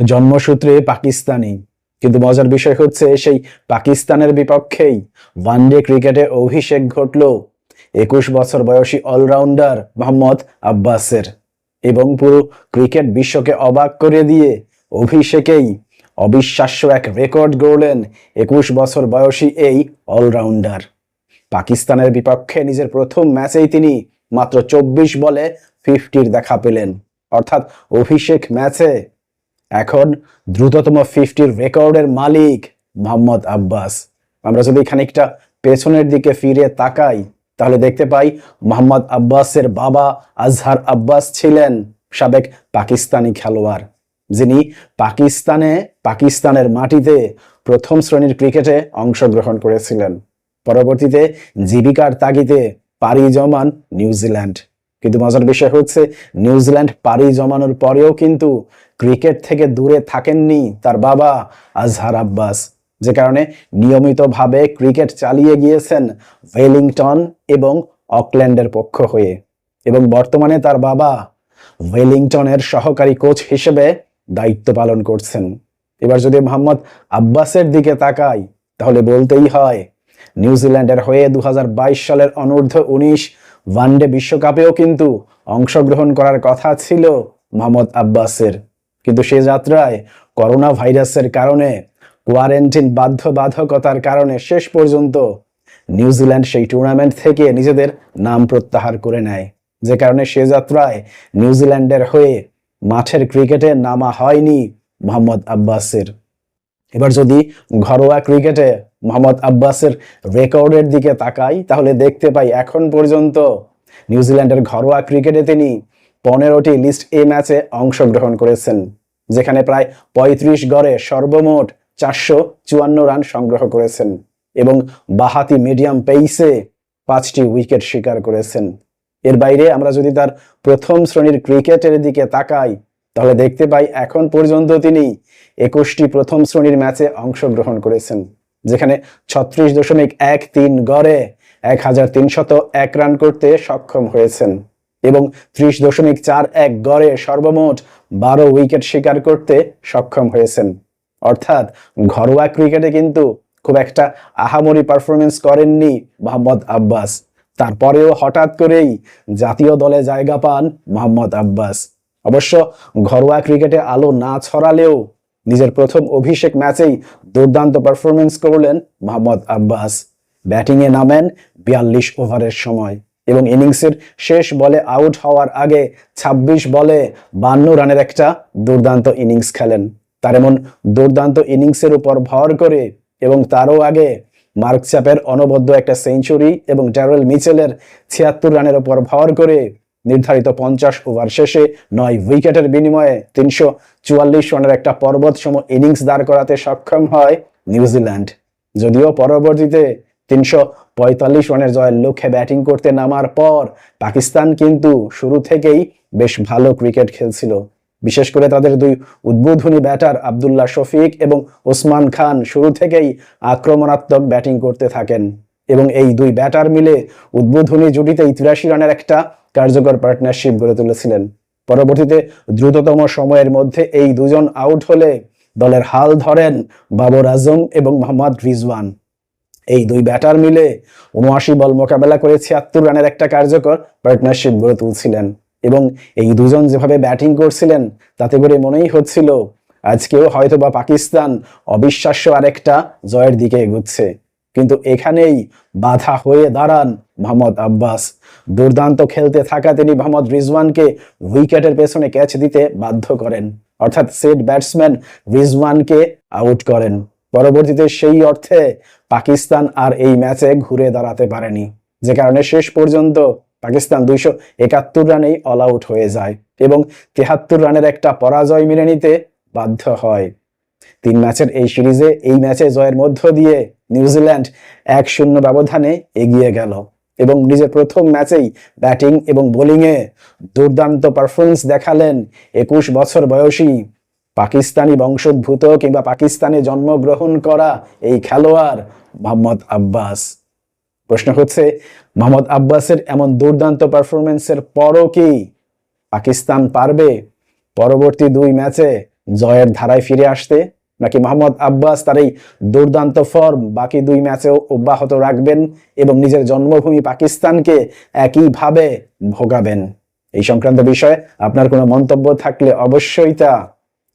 জন্মসূত্রে পাকিস্তানি। কিন্তু মজার বিষয় হচ্ছে, সেই পাকিস্তানের বিপক্ষেই ওয়ানডে ক্রিকেটে অভিষেক ঘটল একুশ বছর বয়সী অলরাউন্ডার মোহাম্মদ আব্বাসের এবং পুরো ক্রিকেট বিশ্বকে অবাক করে দিয়ে অভিষেকেই অবিশ্বাস্য এক রেকর্ড গড়লেন একুশ বছর বয়সী এই অলরাউন্ডার। পাকিস্তানের বিপক্ষে নিজের প্রথম ম্যাচেই তিনি মাত্র চব্বিশ বলে ফিফটির দেখা পেলেন। অর্থাৎ অভিষেক ম্যাচে এখন দ্রুততম ফিফটির রেকর্ডের মালিক মোহাম্মদ আব্বাস। আমরা যদি খানিকটা পেছনের দিকে ফিরে তাকাই, তাহলে দেখতে পাই মোহাম্মদ আব্বাসের বাবা আজহার আব্বাস ছিলেন সাবেক পাকিস্তানি খেলোয়াড়। যিনি পাকিস্তানে, পাকিস্তানের মাটিতে প্রথম শ্রেণির ক্রিকেটে অংশগ্রহণ করেছিলেন। পরবর্তীতে জীবিকার তাগিদে পাড়ি জমান নিউজিল্যান্ড। কিন্তু মজার বিষয় হচ্ছে, নিউজিল্যান্ড পাড়ি জমানোর পরেও কিন্তু ক্রিকেট থেকে দূরে থাকেননি তার বাবা আজহার আব্বাস। যে কারণে নিয়মিতভাবে ক্রিকেট চালিয়ে গিয়েছেন ওয়েলিংটন এবং অকল্যান্ডের পক্ষ হয়ে। এবং বর্তমানে তার বাবা ওয়েলিংটনের সহকারী কোচ হিসেবে দায়িত্ব পালন করছেন। এবার যদি মোহাম্মদ আব্বাসের দিকে তাকাই, তাহলে বলতেই হয়, নিউজিল্যান্ডের হয়ে দু হাজার বাইশ সালের অনূর্ধ্ব উনিশ ওয়ানডে বিশ্বকাপেও কিন্তু অংশগ্রহণ করার কথা ছিল মোহাম্মদ আব্বাসের। কিন্তু সে যাত্রায় করোনা ভাইরাসের কারণে, কোয়ারেন্টিন বাধ্যবাধকতার কারণে শেষ পর্যন্ত নিউজিল্যান্ড সেই টুর্নামেন্ট থেকে নিজেদের নাম প্রত্যাহার করে নেয়। যে কারণে সে যাত্রায় নিউজিল্যান্ডের হয়ে মাঠের ক্রিকেটে নামা হয়নি মোহাম্মদ আব্বাসের। এবার যদি ঘরোয়া ক্রিকেটে মোহাম্মদ আব্বাসের রেকর্ডের দিকে তাকাই, তাহলে দেখতে পাই এখন পর্যন্ত নিউজিল্যান্ডের ঘরোয়া ক্রিকেটে তিনি পনেরোটি লিস্ট এ ম্যাচে অংশগ্রহণ করেছেন, যেখানে প্রায় পঁয়ত্রিশ গড়ে সর্বমোট চারশো চুয়ান্ন রান সংগ্রহ করেছেন এবং বাহাতি মিডিয়াম পেইসে পাঁচটি উইকেট শিকার করেছেন। এর বাইরে আমরা যদি তার প্রথম শ্রেণির ক্রিকেটের দিকে তাকাই, তাহলে দেখতে পাই এখন পর্যন্ত তিনি একুশটি প্রথম শ্রেণির ম্যাচে অংশগ্রহণ করেছেন, যেখানে ছত্রিশ দশমিক এক তিন গড়ে এক হাজার তিনশত এক রান করতে সক্ষম হয়েছেন। এবং ত্রিশ দশমিক চার এক গড়ে সর্বমোট বারো উইকেট শিকার করতে সক্ষম হয়েছেন। অর্থাৎ ঘরোয়া ক্রিকেটে কিন্তু খুব একটা আহামরি পারফরমেন্স করেননি মোহাম্মদ আব্বাস। তারপরেও হঠাৎ করেই জাতীয় দলে জায়গা পান মোহাম্মদ আব্বাস। অবশ্য ঘরোয়া ক্রিকেটে আলো না ছড়ালেও নিজের প্রথম অভিষেক ম্যাচেই দুর্দান্ত পারফরমেন্স করলেন মোহাম্মদ আব্বাস। ব্যাটিংয়ে নামেন বিয়াল্লিশ ওভারের সময়। এবং ইনিংসের শেষ বলে আউট হওয়ার আগে ২৬ বলে বান্ন রানের একটা দুর্দান্ত ইনিংস খেলেন। তার এমন দুর্দান্ত ইনিংসের উপর ভর করে এবং তারও আগে মার্ক চ্যাপের অনবদ্য একটা সেঞ্চুরি এবং ড্যারেল মিচেলের ছিয়াত্তর রানের উপর ভর করে নির্ধারিত পঞ্চাশ ওভার শেষে নয় উইকেটের বিনিময়ে তিনশো চুয়াল্লিশ রানের একটা পর্বতসম ইনিংস দাঁড় করাতে সক্ষম হয় নিউজিল্যান্ড। যদিও পরবর্তীতে তিনশো পঁয়তাল্লিশ রানের জয়ের লক্ষ্যে ব্যাটিং করতে নামার পর পাকিস্তান কিন্তু শুরু থেকেই বেশ ভালো ক্রিকেট খেলছিল। বিশেষ করে তাদের দুই উদ্বোধনী ব্যাটার আবদুল্লাহ শফিক এবং ওসমান খান শুরু থেকেই আক্রমণাত্মক ব্যাটিং করতে থাকেন এবং এই দুই ব্যাটার মিলে উদ্বোধনী জুটিতেই তিরাশি রানের একটা কার্যকর পার্টনারশিপ গড়ে তুলেছিলেন। পরবর্তীতে দ্রুততম সময়ের মধ্যে এই দুজন আউট হলে দলের হাল ধরেন বাবর আজম এবং মোহাম্মদ রিজওয়ান। এই দুই ব্যাটার মিলে উনআশি বল মোকাবেলা করে ছিয়াত্তর রানের একটা কার্যকর পার্টনারশিপ গড়ে তুলছিলেন। এবং এই দুজন যেভাবে ব্যাটিং করছিলেন, তাতে করে মনেই হচ্ছিল আজকেও হয়তো বা পাকিস্তান অবিশ্বাস্য আরেকটা জয়ের দিকে এগুচ্ছে। কিন্তু এখানেই বাধা হয়ে দাঁড়ান মোহাম্মদ আব্বাস। দুর্দান্ত খেলতে থাকা তিনি মোহাম্মদ রিজওয়ানকে উইকেটের পেছনে ক্যাচ দিতে বাধ্য করেন। অর্থাৎ সেট ব্যাটসম্যান রিজওয়ানকে আউট করেন। পরবর্তীতে সেই অর্থে পাকিস্তান আর এই ম্যাচে ঘুরে দাঁড়াতে পারেনি। যে কারণে শেষ পর্যন্ত পাকিস্তান দুইশো একাত্তর রানেই অল আউট হয়ে যায় এবং তেহাত্তর রানের একটা পরাজয় মেনে নিতে বাধ্য হয়। তিন ম্যাচের এই সিরিজে এই ম্যাচে জয়ের মধ্য দিয়ে নিউজিল্যান্ড এক শূন্য ব্যবধানে এগিয়ে গেল এবং নিজের প্রথম ম্যাচেই ব্যাটিং এবং বোলিংয়ে দুর্দান্ত পারফরমেন্স দেখালেন একুশ বছর বয়সী পাকিস্তানি বংশোদ্ভূত কিংবা পাকিস্তানে জন্মগ্রহণ করা এই খেলোয়াড় মোহাম্মদ আব্বাস। প্রশ্ন হচ্ছে, মোহাম্মদ আব্বাসের এমন দুর্দান্ত পারফরমেন্সের পরও কি পাকিস্তান পারবে পরবর্তী দুই ম্যাচে জয়ের ধারায় ফিরে আসতে? নাকি মোহাম্মদ আব্বাস তার এই দুর্দান্ত ফর্ম বাকি দুই ম্যাচেও অব্যাহত রাখবেন এবং নিজের জন্মভূমি পাকিস্তানকে একইভাবে ভোগাবেন? এই সংক্রান্ত বিষয়ে আপনার কোনো মন্তব্য থাকলে অবশ্যই তা